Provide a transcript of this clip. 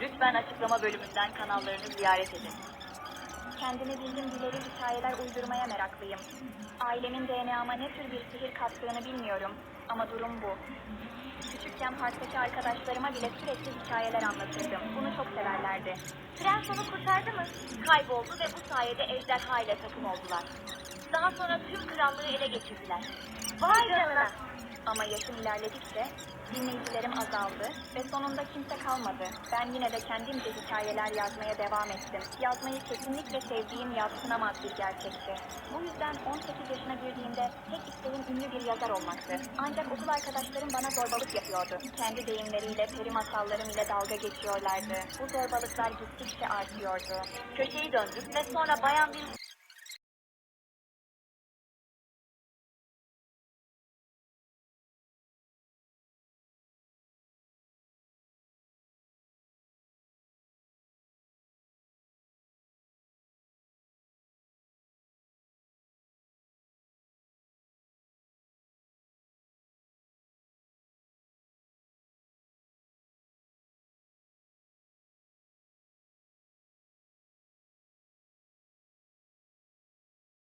Lütfen açıklama bölümünden kanallarını ziyaret edin. Kendimi bildim bileli hikayeler uydurmaya meraklıyım. Ailemin DNA'ma ne tür bir sihir kattığını bilmiyorum ama durum bu. Küçükken parktaki arkadaşlarıma bile sürekli hikayeler anlatırdım. Bunu çok severlerdi. Prens onu kurtardı mı? Kayboldu ve bu sayede ejderha ile takım oldular. Daha sonra tüm krallığı ele geçirdiler. Vay canına! Ama yaşım ilerledikçe dinleyicilerim azaldı ve sonunda kimse kalmadı. Ben yine de kendimce hikayeler yazmaya devam ettim. Yazmayı kesinlikle sevdiğim yadsınamaz bir gerçekti. Bu yüzden 18 yaşına girdiğimde tek isteğim ünlü bir yazar olmaktı. Ancak okul arkadaşlarım bana zorbalık yapıyordu. Kendi deyimleriyle, peri masallarım ile dalga geçiyorlardı. Bu zorbalıklar gittikçe artıyordu. Köşeyi döndük ve sonra bayan bir